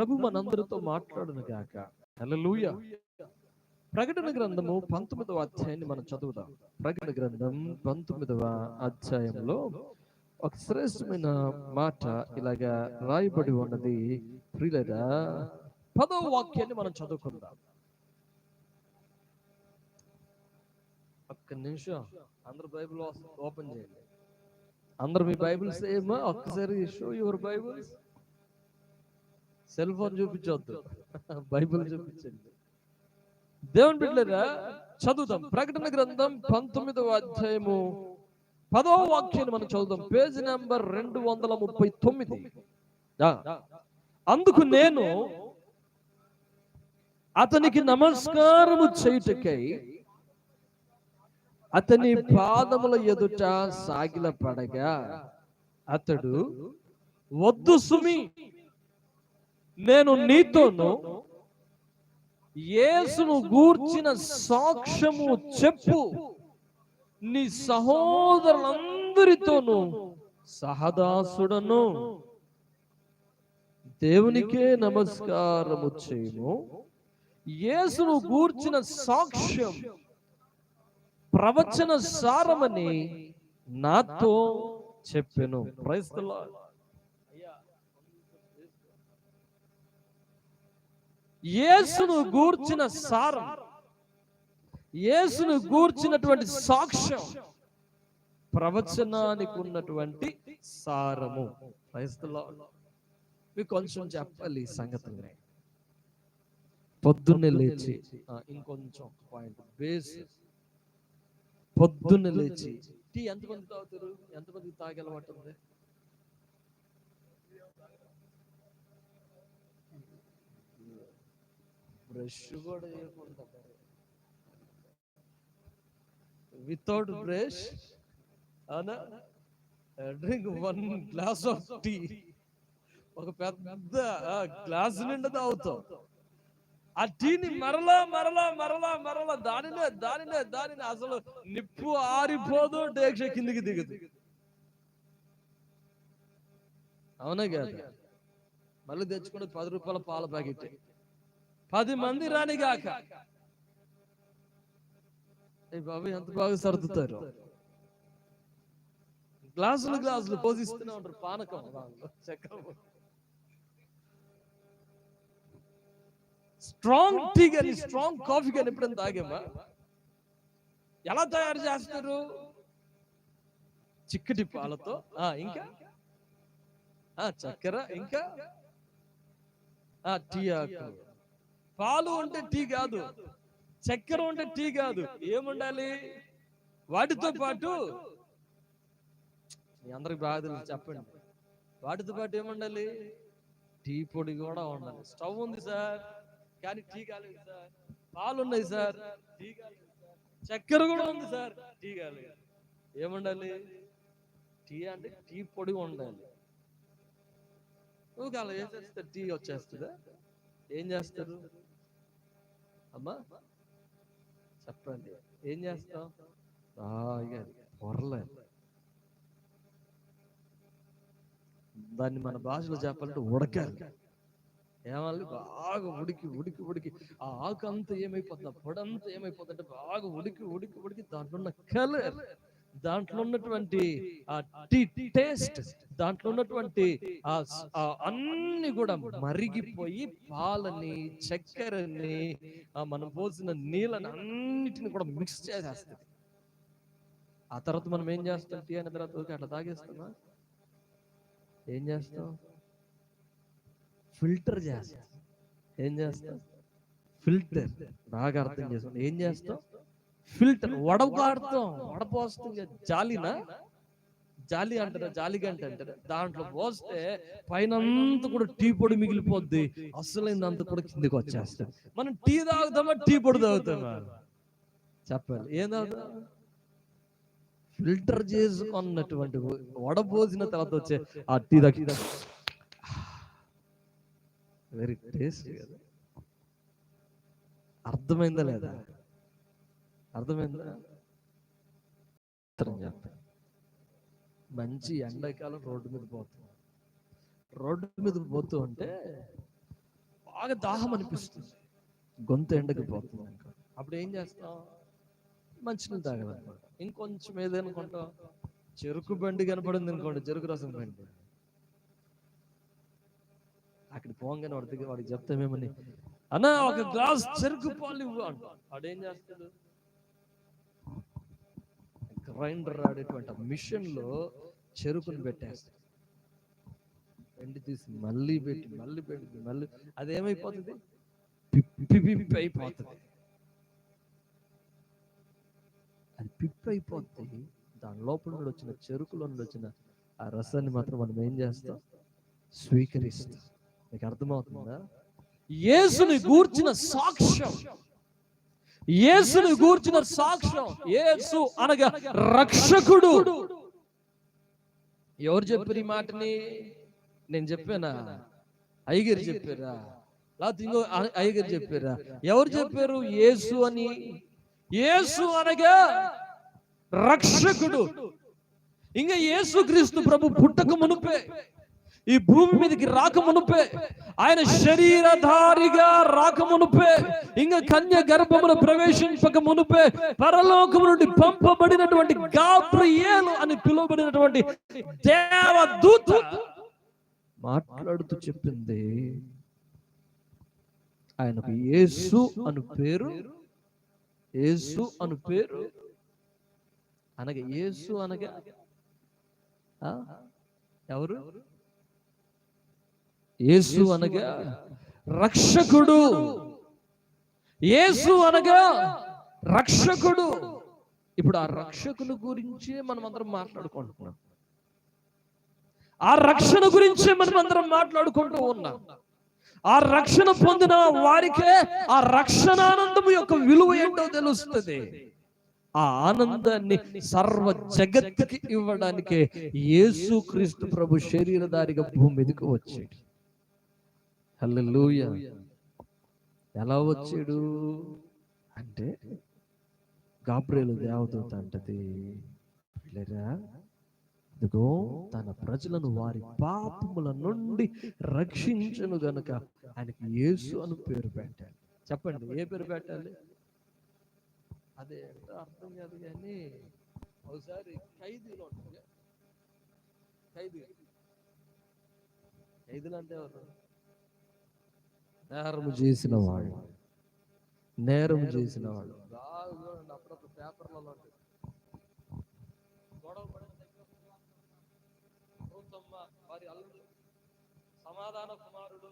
ప్రభు మనందరితో మాట్లాడును గాక. హల్లెలూయ. ప్రకటన గ్రంథము పంతొమ్మిదవ అధ్యాయాన్ని మనం చదువుదాం. ప్రకటన గ్రంథం పంతొమ్మిదవ అధ్యాయంలో ఒక శ్రేష్టమైన మాట ఇలాగా రాయబడి ఉన్నది. ప్రియులరా పదవ వాక్యాన్ని మనం చదువుకుందాం. ఒక్క నిమిషం. అందరు బైబిల్ ఓపెన్ చేయండి. అందరు మీ బైబిల్స్ ఏమో ఒక్కసారి show your Bibles cell phone చూపించవద్దు Bible చూపించండి. దేవుని బిడ్డరా చదువుదాం. ప్రకటన గ్రంథం పంతొమ్మిదవ అధ్యాయము. పదవ వాక్యాన్ని మనం చదువుదాం. పేజ్ నెంబర్ రెండు వందల ముప్పై తొమ్మిది. అందుకు నేను అతనికి నమస్కారము చేయుటకై అతని పాదముల ఎదుట సాగిల పడగా అతడు వద్దు సుమి. నేను నీతోను యేసును గూర్చిన సాక్ష్యము చెప్పు. నీ సహోదరులందరితోనూ సహదాసుడను దేవునికే నమస్కారము చేయము. యేసును గూర్చిన సాక్ష్యం ప్రవచన సారమని నాతో చెప్పెను. క్రైస్తల యేసును గూర్చిన సారం. యేసును గూర్చినటువంటి సాక్ష్యం. ప్రవచనానికి ఉన్నటువంటి సారము. క్రైస్తలో మీకు కొంచెం చెప్పాలి ఈ సంగతుల్ని పొద్దున్నే లేచి ఇంకొంచెం పాయింట్ బేస్ పొద్దున్నే లేచి. టీ ఎంతమంది తాగుతారు? ఎంతమంది తాగే అలవాటు ఉంది? బ్రష్ కూడా చేయకుండా. వితౌట్ బ్రష్ అవునా drink one glass of tea. ఒక పెద్ద గ్లాస్ నిండా తాగుతాం. ఆ టీని మరలా మరలా మరలా మరలా దానినే దానినే దానినే అసలు నిప్పు ఆరిపోదు డేక్ష కిందికి దిగదు. అవునా కాదు? మళ్ళీ తెచ్చుకుని పది రూపాయల పాల ప్యాకెట్. పది మంది రానిగాక ఏ బాబు ఎంత బాగా సర్దుతారు. గ్లాసులు గ్లాసులు పోజిస్తూనే ఉంటారు పానకం. చెక్క స్ట్రాంగ్ టీ కానీ స్ట్రాంగ్ కాఫీ కానీ ఎప్పుడైనా తాగామా? ఎలా తయారు చేస్తారు? చిక్కటి పాలతో? ఆ ఇంకా? ఆ చక్కెర ఇంకా? ఆ టీ ఆకు పాలు ఉంటే టీ కాదు చక్కెర ఉంటే టీ కాదు. ఏముండాలి? వాటితో పాటు మీ అందరికి బాగా తెలుసు చెప్పండి. వాటితో పాటు ఏముండాలి? టీ పొడి కూడా ఉండాలి. స్టవ్ ఉంది సార్ కానీ టీ కాలేదు సార్. పాలు ఉన్నాయి సార్. టీ కాలేదు సార్ చక్కెర కూడా ఉంది సార్. టీ కాలేదు. ఏముండాలి? టీ అంటే టీ పొడి ఉండాలి. నువ్వు అలా వేసేస్తే టీ వచ్చేస్తుందా? ఏం చేస్తారు? అమ్మా చెప్పండి. ఏం చేస్తాం బాగా పొరలే. దాన్ని మన భాషలో చెప్పాలంటే ఉడకాలి. ఏమాలి బాగా ఉడికి ఉడికి ఉడికి ఆ ఆకు అంతా ఏమైపోతుంది పొడంతా అంతా ఏమైపోతుంది అంటే బాగా ఉడికి ఉడికి ఉడికి దాంట్లో ఉన్న కలర్. దాంట్లో ఉన్నటువంటి ఆ టీ టేస్ట్ దాంట్లో ఉన్నటువంటి ఆ అన్ని కూడా మరిగిపోయి పాలని చక్కెరని ఆ మనం పోసిన నీళ్ళని అన్నిటిని కూడా మిక్స్ చేసేస్తుంది ఆ తర్వాత మనం ఏం చేస్తాం? టీ అయిన తర్వాత అట్లా తాగేస్తామా? ఏం చేస్తాం? ఫిల్టర్ చేస్తాం. ఏం చేస్తాం? ఫిల్టర్. బాగా అర్థం చేసుకోండి ఏం చేస్తాం? ఫిల్టర్ వడగాడుతాం వడపోస్తాం ఇక జాలినా జాలి అంటారా జాలి గంట అంటారా? దాంట్లో పోస్తే పైన అంతా కూడా టీ పొడి మిగిలిపోద్ది. అసలైందంతా కూడా కిందికి వచ్చేస్తుంది మనం టీ తాగుతామా టీ పొడి తాగుతామా? చెప్పాలి. ఏం తాగుతాం? ఫిల్టర్ చేసుకున్నటువంటి వడపోసిన తర్వాత వచ్చే ఆ టీ దక్కి వెరీ టేస్ట్ కదా. అర్థమైందా లేదా? అర్థమైందా? మంచి ఎండాకాలం రోడ్డు మీద పోతుంది రోడ్డు మీద పోతూ ఉంటే బాగా దాహం అనిపిస్తుంది. గొంతు ఎండకి పోతుంది. అప్పుడు ఏం చేస్తాం? మంచినీళ్ళు తాగాలనుకుంటాం ఇంకొంచెం ఏదనుకుంటాం చెరుకు బండి కనపడింది అనుకోండి చెరుకు రసం బండి అక్కడ పోగానే వాడి దగ్గర వాడికి చెప్తామేమని అన్న ఒక గ్లాస్ చెరుకు పాలు ఇవ్వు అంట. వాడు ఏం చేస్తాడు? గ్రైండర్ ఆడేటువంటి మిషన్లో చెరుకుని పెట్టేస్తాడు ఎండి తీసి మళ్ళీ పెట్టి మళ్ళీ పెట్టి మళ్ళీ అదేమైపోతుంది? పిప్పి పిప్పి అయిపోతుంది. అది పిప్పి అయిపోతుంది దాని లోపల నుండి వచ్చిన చెరుకులో నుండి వచ్చిన ఆ రసాన్ని మాత్రం మనం ఏం చేస్తాం? స్వీకరిస్తాం. మీకు అర్థమవుతుందా? యేసుని గూర్చిన సాక్ష్యం. యేసుని గూర్చిన సాక్ష్యం యేసు అనగా రక్షకుడు. ఎవరు చెప్పారు ఈ మాటని నేను చెప్పానా? అయ్యగారు చెప్పారా? లేకపోతే ఇంకో అయ్యగారు చెప్పారా? ఎవరు చెప్పారు? యేసు అని. యేసు అనగా రక్షకుడు. ఇంకా యేసుక్రీస్తు ప్రభు పుట్టక మునుపే. ఈ భూమి మీదకి రాకమునుపే ఆయన శరీరధారిగా రాకమునుపే ఇంకా కన్య గర్భమును ప్రవేశింపక మునుపే పరలోకము నుండి పంపబడినటువంటి గాబ్రియేలు అని పిలువబడినటువంటి దేవదూత మాట్లాడుతూ చెప్పింది. ఆయనకు యేసు అను పేరు యేసు అను పేరు. అనగా యేసు అనగా ఎవరు? యేసు అనగా రక్షకుడు. యేసు అనగా రక్షకుడు. ఇప్పుడు ఆ రక్షకుని గురించే మనం అందరం మాట్లాడుకుంటున్నాం. ఆ రక్షణ గురించే మనం అందరం మాట్లాడుకుంటూ ఉన్నాం. ఆ రక్షణ పొందిన వారికే ఆ రక్షణానందము యొక్క విలువ ఏంటో తెలుస్తుంది. ఆ ఆనందాన్ని సర్వ జగత్తుకి ఇవ్వడానికే యేసు క్రీస్తు ప్రభు శరీరధారిగా భూమి మీదకి వచ్చాడు. హల్లెలూయా. ఎలా వచ్చాడు? అంటే గాబ్రేలు దేవదూత అంటది. పిల్లరా ఇదిగో తన ప్రజలను వారి పాపముల నుండి రక్షించను గనుక ఆయనకి యేసు అని పేరు పెట్టాలి చెప్పండి ఏ పేరు పెట్టాలి? అదే అర్థం కాదు కానీ ఒకసారి ఖైదీలో ఉంటుంది ఖైదీ. ఖైదీలు అంటే ఎవరు? నేరము చేసిన వాళ్ళు నేరం చేసిన చూడండి అప్పుడప్పుడు పేపర్లలో వారి అల్లుడు సమాధాన కుమారుడు.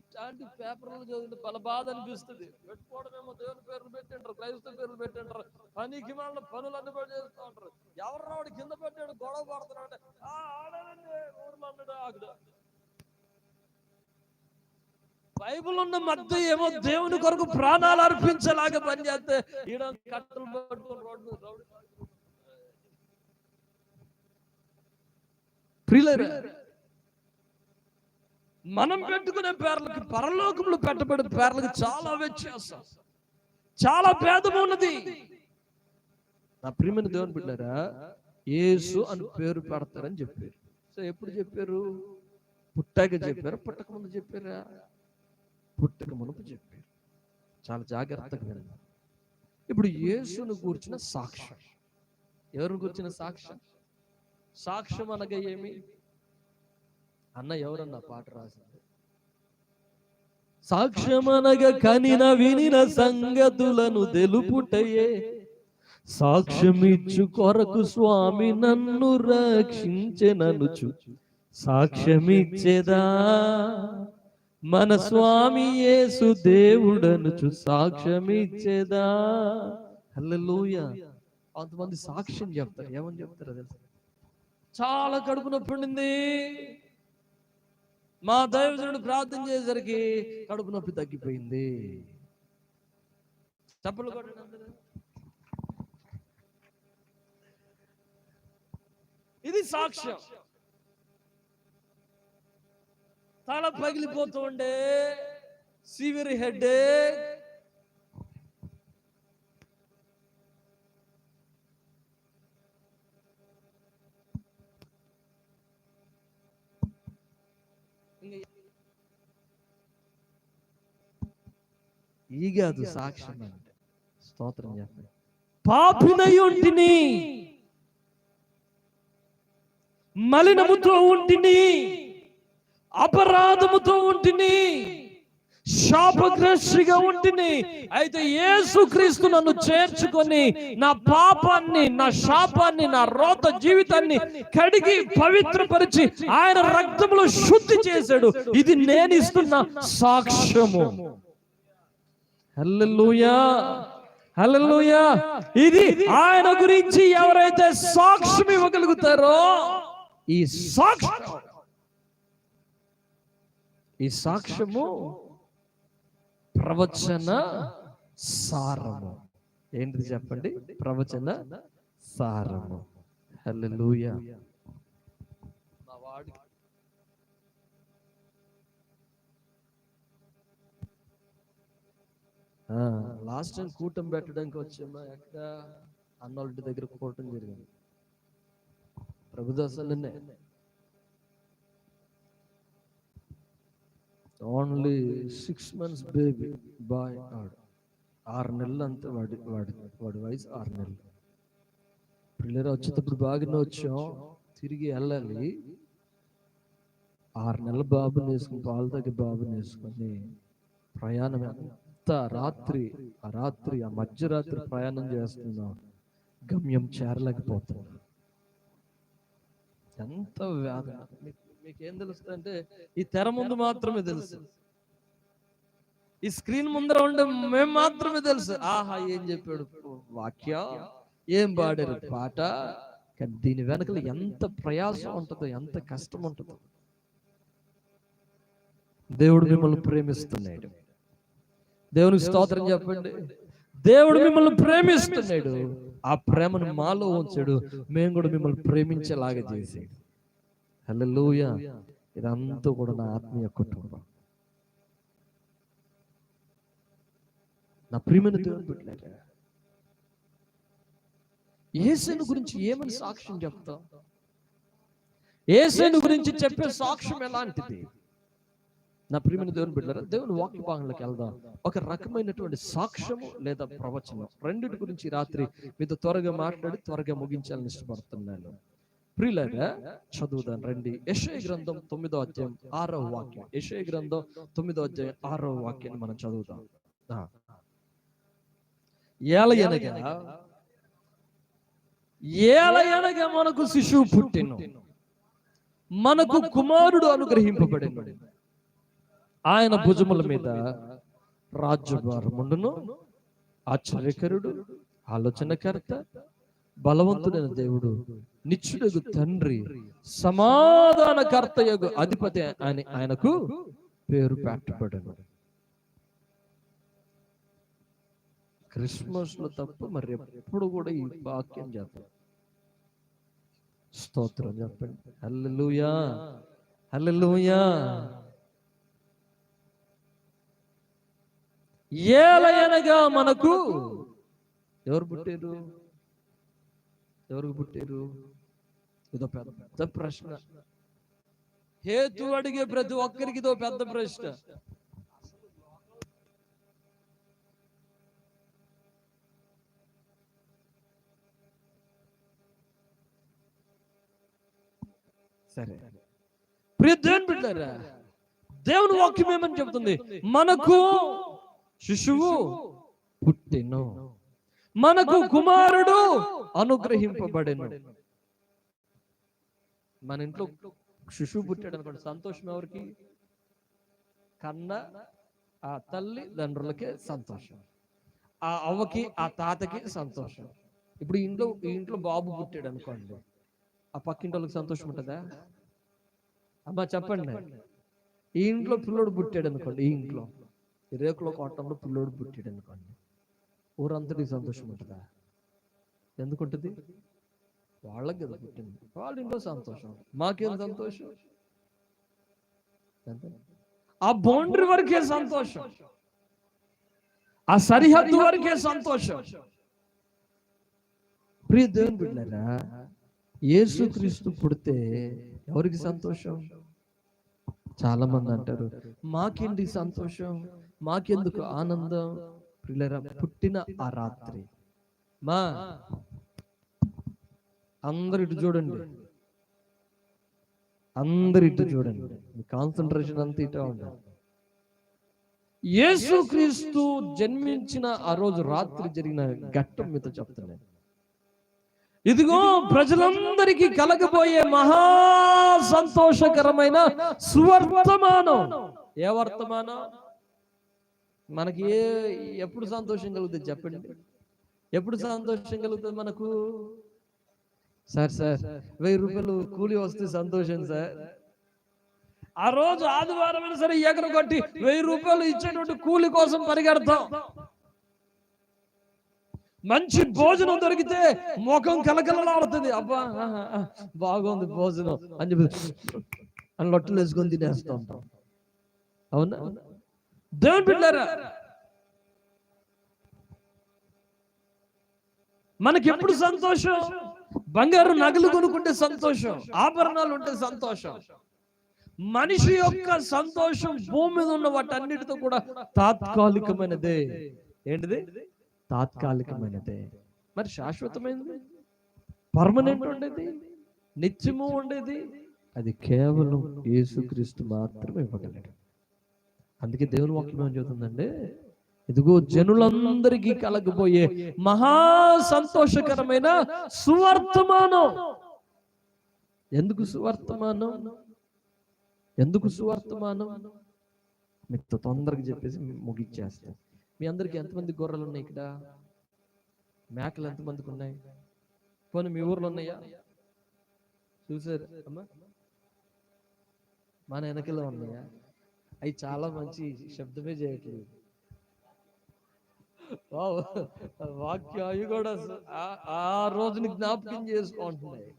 ఇట్లాంటి పేపర్లు చదివితే బల బాధ అనిపిస్తుంది. పెట్టుకోవడమేమో దేవుని పేర్లు పెట్టింటారు క్రైస్తవ పేర్లు పెట్టింటారు పనికి వాళ్ళ పనులు అన్ని కూడా చేస్తూ ఉంటారు ఎవరు రావడు కింద పెట్టాడు గొడవ పడుతున్నాడు ఆ ఆడనండి ఊర్లో అన్నాడు ఆకుడు. బైబుల్ ఉన్న మధ్య ఏమో దేవుని కొరకు ప్రాణాలు అర్పించేలాగా పనిచేస్తే ఈడ కట్టలు పట్టుకొని రోడ్డు ప్రియులరా మనం పెట్టుకునే పేర్లకి పరలోకంలో పెట్టబడిన పేర్లకి చాలా వ్యత్యాసం. చాలా భేదం ఉన్నది. నా ప్రియమైన దేవుని బిడ్డారా యేసు అని పేరు పెడతారని చెప్పారు. సో ఎప్పుడు చెప్పారు? పుట్టాక చెప్పారు? పుట్టక ముందు చెప్పారా? పుట్టక మునుపు చెప్పారు. చాలా జాగ్రత్తగా వినండి. ఇప్పుడు యేసును కూర్చిన సాక్ష్యం. ఎవరిని కూర్చిన సాక్ష్యం? సాక్ష్యం? అనగా ఏమి? అన్న ఎవరన్నా పాట రాసింది? సాక్ష్యమనగా కనిన వినిన సంగతులను తెలుపుటయే. సాక్ష్యమిచ్చు కొరకు స్వామి నన్ను రక్షించెననుచు. సాక్ష్యమిచ్చేదా మన స్వామి యేసు దేవుడనుచు సాక్ష్యమిచ్చేదా? హల్లెలూయా. కొంతమంది సాక్ష్యం చెప్తారు. ఏమని చెప్తారో తెలుసా? చాలా కడుపు నొప్పి ఉండింది. మా దైవజనుడు ప్రార్థన చేసేసరికి కడుపు నొప్పి తగ్గిపోయింది. చప్పలు. ఇది సాక్ష్యం. తల పగిలిపోతూ సివిరి హెడ్. ఈగే అది సాక్ష్యం అంటే. స్తోత్రం చెప్పండి పాపినయుంటిని మలినముతో ఉంటిని. అపరాధముతో ఉంటిని శాపగ్రస్తిగా ఉంటిని అయితే యేసుక్రీస్తు నన్ను చేర్చుకొని నా పాపాన్ని నా శాపాన్ని నా రోత జీవితాన్ని కడిగి పవిత్రపరిచి ఆయన రక్తంలో శుద్ధి చేశాడు. ఇది నేను ఇస్తున్న సాక్ష్యము. హల్లెలూయా! హల్లెలూయా! ఇది ఆయన గురించి ఎవరైతే సాక్ష్యం ఇవ్వగలుగుతారో ఈ సాక్ష్యం ఈ సాక్ష్యము ప్రవచన సారము. ఏంటిది చెప్పండి? ప్రవచన సారము. హల్లెలూయా. మా వాడి లాస్ట్ టైం కూటం పెట్టడానికి వచ్చామా? ఎక్కడ? అన్నోళ్ళ దగ్గర కూటం జరిగింది. ప్రభుదాసన్నే only six months baby boy ఆడు. ఆరు నెలలు అంతే వాడి వాడి వాడి వయసు ఆరు నెలలు. పిల్లలు వచ్చేటప్పుడు బాగానే వచ్చాం తిరిగి వెళ్ళాలి. ఆరు నెలల బాబుని వేసుకుని పాలు తగ్గి బాబుని వేసుకొని ప్రయాణం ఎంత రాత్రి ఆ రాత్రి ఆ మధ్యరాత్రి ప్రయాణం చేస్తున్నాం. గమ్యం చేరలేకపోతున్నాం. ఎంత వేదన. మీకు- మీకేం తెలుస్తుంది అంటే ఈ తెర ముందు మాత్రమే తెలుసు. ఈ స్క్రీన్ ముందర ఉండే మేము మాత్రమే తెలుసు. ఆహా ఏం చెప్పాడు? వాక్యం? ఏం పాడారు? పాట? కానీ దీని వెనకలు ఎంత ప్రయాసం ఉంటుందో ఎంత కష్టం ఉంటుందో. దేవుడు మిమ్మల్ని ప్రేమిస్తున్నాడు. దేవునికి స్తోత్రం చెప్పండి. దేవుడు మిమ్మల్ని ప్రేమిస్తున్నాడు. ఆ ప్రేమను మాలో ఉంచాడు. మేము కూడా మిమ్మల్ని ప్రేమించేలాగా చేసాడు హల్లెలూయ. ఇదంతా కూడా నా ఆత్మీయ కుటుంబం నా ప్రియమైన దేవుని బిడ్డలారా ఏసేను గురించి ఏమని సాక్ష్యం చెప్తాం ఏసేను గురించి చెప్పే సాక్ష్యం ఎలాంటిది? నా ప్రియమైన దేవుని బిడ్డలారా దేవుని వాక్య భాగంలోకి వెళ్దాం. ఒక రకమైనటువంటి సాక్ష్యము లేదా ప్రవచనం. రెండిటి గురించి రాత్రి మీతో త్వరగా మాట్లాడి త్వరగా ముగించాలని ఇష్టపడుతున్నాను. ప్రియులారా చదువుదాం రండి యశయ గ్రంథం తొమ్మిదో అధ్యాయం ఆరవ వాక్యం యశయ గ్రంథం తొమ్మిదో అధ్యాయం ఆరవ వాక్యాన్ని మనం చదువుదాం ఆ. ఏలయనగా ఏలయనగా మనకు శిశువు పుట్టిను మనకు కుమారుడు అనుగ్రహింపబడిన ఆయన భుజముల మీద రాజ్యభారముండును ఆశ్చర్యకరుడు ఆలోచనకర్త బలవంతుడైన దేవుడు నిత్యుడగు తండ్రి సమాధానకర్తయగు అధిపతి అని ఆయనకు పేరు పెట్టబడను. క్రిస్మస్లో తప్ప మరి ఎప్పుడు కూడా ఈ వాక్యం చెప్పండి స్తోత్రం చెప్పండి. హల్లెలూయా హల్లెలూయా. ఏలయనగా మనకు ఎవరు పుట్టారు ఎవరికి పుట్టారు ఇదో పెద్ద ప్రశ్న. హేతు అడిగే ప్రతి ఒక్కరికి ఇదో పెద్ద ప్రశ్న. సరే. ప్రియ దేవుని బిడ్డారా దేవుని వాక్యం ఏమని చెబుతుంది మనకు శిశువు పుట్టెను. మనకు కుమారుడు అనుగ్రహింపబడెను. మన ఇంట్లో శిశువు పుట్టాడు అనుకోండి సంతోషం ఎవరికి? కన్న ఆ తల్లి తండ్రులకే సంతోషం. ఆ అవ్వకి ఆ తాతకి సంతోషం. ఇప్పుడు ఇంట్లో ఈ ఇంట్లో బాబు పుట్టాడు అనుకోండి ఆ పక్కింటి వాళ్ళకి సంతోషం ఉంటుందా? అమ్మా చెప్పండి. ఈ ఇంట్లో పిల్లోడు పుట్టాడు అనుకోండి ఈ ఇంట్లో. రేకులో కొట్టంలో పిల్లోడు పుట్టాడు అనుకోండి. ఊరంతటికి సంతోషం ఉంటుందా ఎందుకుంటుంది? వాళ్ళకి కదా పుట్టింది. వాళ్ళ ఇంట్లో సంతోషం. మాకేం సంతోషం? ఆ బౌండరీ వరకే సంతోషం. ఆ సరిహద్దు వరకే సంతోషం. ప్రియ దేవుని బిడ్డారా యేసుక్రీస్తు పుడితే ఎవరికి సంతోషం? చాలా మంది అంటారు మాకేంటి సంతోషం? మాకెందుకు ఆనందం? ప్రియులరా పుట్టిన ఆ రాత్రి. మా అందరు ఇటు చూడండి. అందరు ఇటు చూడండి. మీ కాన్సన్ట్రేషన్ అంతా ఇటా ఉండాలి. యేసుక్రీస్తు జన్మించిన ఆ రోజు రాత్రి జరిగిన ఘట్టం మీతో చెప్తున్నాను. ఇదిగో ప్రజలందరికీ కలగబోయే మహా సంతోషకరమైన సువర్తమానం. ఏ వర్తమానం? మనకి ఏ ఎప్పుడు సంతోషం కలుగుతుంది చెప్పండి? ఎప్పుడు సంతోషం కలుగుతుంది మనకు? సార్ సార్ వెయ్యి రూపాయలు కూలి వస్తే సంతోషం సార్. ఆ రోజు ఆదివారం అయినా సరే ఎగర కొట్టి వెయ్యి రూపాయలు ఇచ్చేటువంటి కూలి కోసం పరిగెడతాం. మంచి భోజనం దొరికితే ముఖం కలకలలాడుతుంది అబ్బా బాగుంది భోజనం. అని చెప్పి అని లొట్టలు వేసుకొని తినేస్తూ ఉంటాం. అవునా? దేవుని బిడ్డారా మనకి ఎప్పుడు సంతోషం? బంగారు నగలు కొనుక్కుంటే సంతోషం. ఆభరణాలు ఉంటే సంతోషం. మనిషి యొక్క సంతోషం భూమి మీద ఉన్న వాటన్నిటితో కూడా తాత్కాలికమైనదే. ఏంటిది? తాత్కాలికమైనదే. మరి శాశ్వతమైనది పర్మనెంట్ ఉండేది? నిత్యము ఉండేది? అది కేవలం యేసుక్రీస్తు మాత్రమే ఇవ్వగలడు. అందుకే దేవుని వాక్యం ఏం చెబుతుందండి ఇదిగో జనులందరికీ కలగబోయే మహా సంతోషకరమైన సువర్తమానం. ఎందుకు సువర్తమానం? ఎందుకు సువర్తమానం? మీకు తొందరగా చెప్పేసి ముగిచ్చేస్తాం. మీ అందరికి ఎంతమంది గొర్రెలు ఉన్నాయి ఇక్కడ? మేకలు ఎంతమందికి ఉన్నాయి? పోనీ మీ ఊర్లో ఉన్నాయా? చూసారు? అమ్మా. మన వెనకలో ఉన్నాయా? అవి చాలా మంచి శబ్దమే చేయట్లేదు. వాక్యం అవి కూడా ఆ- రోజుని జ్ఞాపకం చేసుకుంటున్నాయి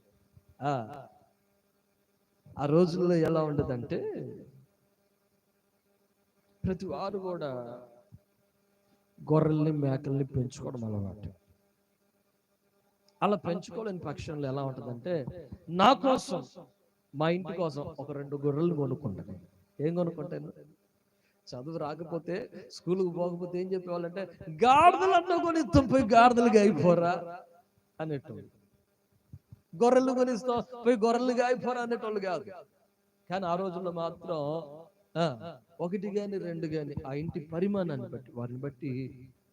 ఆ. ఆ రోజుల్లో ఎలా ఉండదంటే ప్రతి వారు కూడా గొర్రెల్ని మేకల్ని పెంచుకోవడం అలవాటు అలా పెంచుకోలేని పక్షంలో ఎలా ఉంటుందంటే నా కోసం మా ఇంటి కోసం ఒక రెండు గొర్రెలు కొనుక్కుంటాను ఏం కొనుక్కుంటాను? చదువు రాకపోతే స్కూల్కి పోకపోతే ఏం చెప్పేవాళ్ళంటే గాడిదలు అన్నా కొనిస్తాం పోయి గాడిదలుగా అయిపోరా అనేట్టు గొర్రెలు కొనిస్తాం పోయి గొర్రెలుగా అయిపోరా అనేటోళ్ళు కాదు. కానీ ఆ రోజుల్లో మాత్రం ఒకటి గాని రెండు గాని ఆ ఇంటి పరిమాణాన్ని బట్టి వారిని బట్టి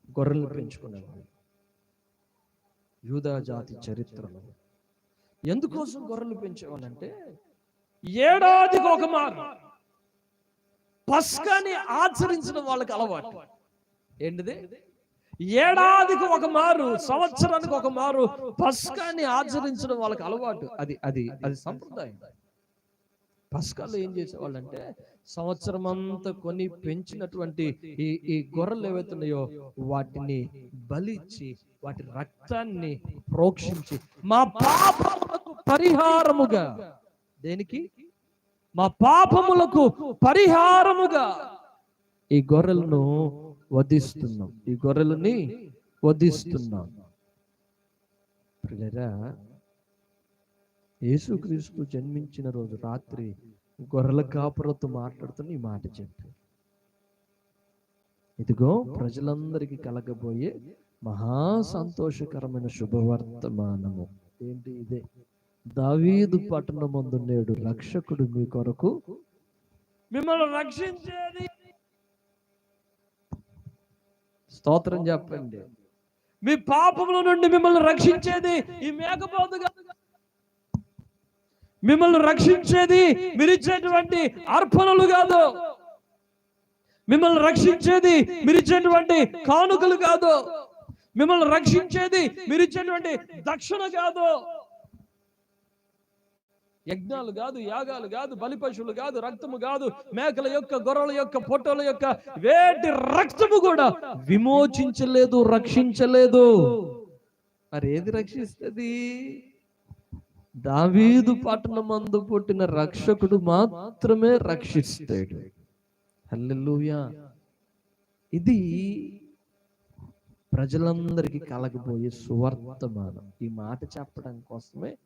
గొర్రెలను పెంచుకునేవాళ్ళు. యూదా జాతి చరిత్రలో ఎందుకోసం గొర్రెలు పెంచేవాళ్ళంటే ఏడాదికి ఒక మారు. పస్కాని ఆచరించడం వాళ్ళకి అలవాటు. ఏంటిది? ఏడాదికి ఒక మారు సంవత్సరానికి ఒక మారు పస్కాని ఆచరించడం వాళ్ళకి అలవాటు. అది అది అది సంప్రదాయం. పస్కాలో ఏం చేసేవాళ్ళంటే సంవత్సరం అంతా కొని పెంచినటువంటి ఈ ఈ గొర్రెలు ఏవైతున్నాయో వాటిని బలిచ్చి వాటి రక్తాన్ని ప్రోక్షించి మా పాపములకు పరిహారముగా. దేనికి? మా పాపములకు పరిహారముగా ఈ గొర్రెలను వధిస్తున్నాం. ఈ గొర్రెలని వధిస్తున్నాం. ప్రియులారా, యేసుక్రీస్తు జన్మించిన రోజు రాత్రి గొర్రెల కాపురతో మాట్లాడుతున్న ఈ మాట చెప్పి. ఇదిగో ప్రజలందరికీ కలగబోయే మహా సంతోషకరమైన శుభవర్తమానము. దావీదు పట్టణమందు నేడు రక్షకుడు మీ కొరకు. మిమ్మల్ని రక్షించేది స్తోత్రం చెప్పండి. మీ పాపముల నుండి మిమ్మల్ని రక్షించేది ఈ మేకపోతు కాదు మిమ్మల్ని రక్షించేది మీరు ఇచ్చేటువంటి అర్పణలు కాదు. మిమ్మల్ని రక్షించేది మీరు ఇచ్చేటువంటి కానుకలు కాదు. మిమ్మల్ని రక్షించేది మీరు ఇచ్చేటువంటి దక్షిణ కాదు. యజ్ఞాలు కాదు యాగాలు కాదు బలి పశువులు కాదు రక్తము కాదు మేకల యొక్క గొర్రెల యొక్క పొట్టల యొక్క వేటి రక్తము కూడా విమోచించలేదు రక్షించలేదు. మరి ఏది రక్షిస్తుంది? దావీదు పట్టణమందు పుట్టిన రక్షకుడు మాత్రమే రక్షిస్తాడు. హల్లెలూయా. ఇది ప్రజలందరికీ కలగబోయే సువర్తమానం. ఈ మాట చెప్పడం కోసమే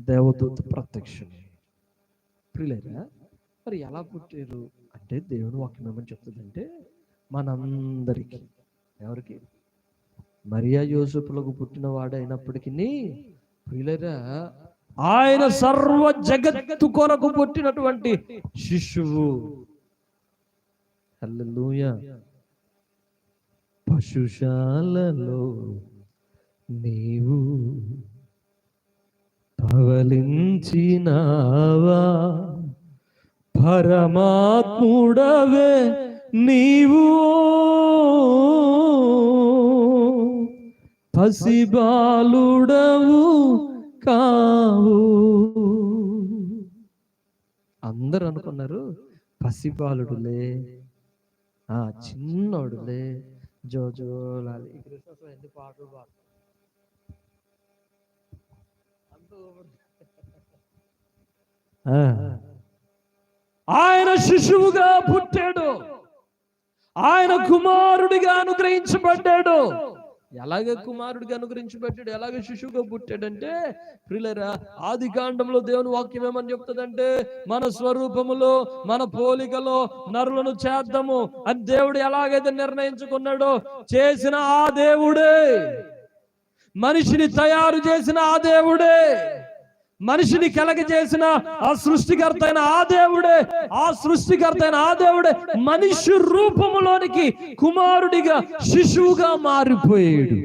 దేవదూత ప్రత్యక్షమే. ప్రియులరా మరి ఎలా పుట్టారు? అంటే దేవుని వాక్యం ఏమని చెప్తుందంటే మనందరికీ. ఎవరికి? మరియా యోసపులకు పుట్టిన వాడైనప్పటికీ ప్రియులరా ఆయన సర్వ జగత్తు కొరకు పుట్టినటువంటి శిశువు. హల్లెలూయా. పశుశాలలో నీవు పవలించినావా పరమాత్ముడవే నీవు. పసిబాలుడవు కావు. అందరూ అనుకున్నారు పసిబాలుడులే. ఆ చిన్నోడులే. జోజోలాలి ఈ పాటలు పాడు ఆ. ఆయన శిశువుగా పుట్టాడు. ఆయన కుమారుడిగా అనుగ్రహించబడ్డాడు. ఎలాగ కుమారుడిగా అనుగ్రహించబడ్డాడు? ఎలాగ శిశువుగా పుట్టాడంటే ప్రిలరా ఆది కాండంలో దేవుని వాక్యం ఏమని చెప్తుందంటే మన స్వరూపములో మన పోలికలో నరులను చేద్దాము అని దేవుడు ఎలాగైతే నిర్ణయించుకున్నాడో చేసిన ఆ దేవుడే. మనిషిని తయారు చేసిన ఆ దేవుడే. మనిషిని కలగజేసిన ఆ సృష్టికర్త అయిన ఆ దేవుడే. ఆ సృష్టికర్త అయిన ఆ దేవుడే మనిషి రూపములోనికి కుమారుడిగా శిశువుగా మారిపోయాడు.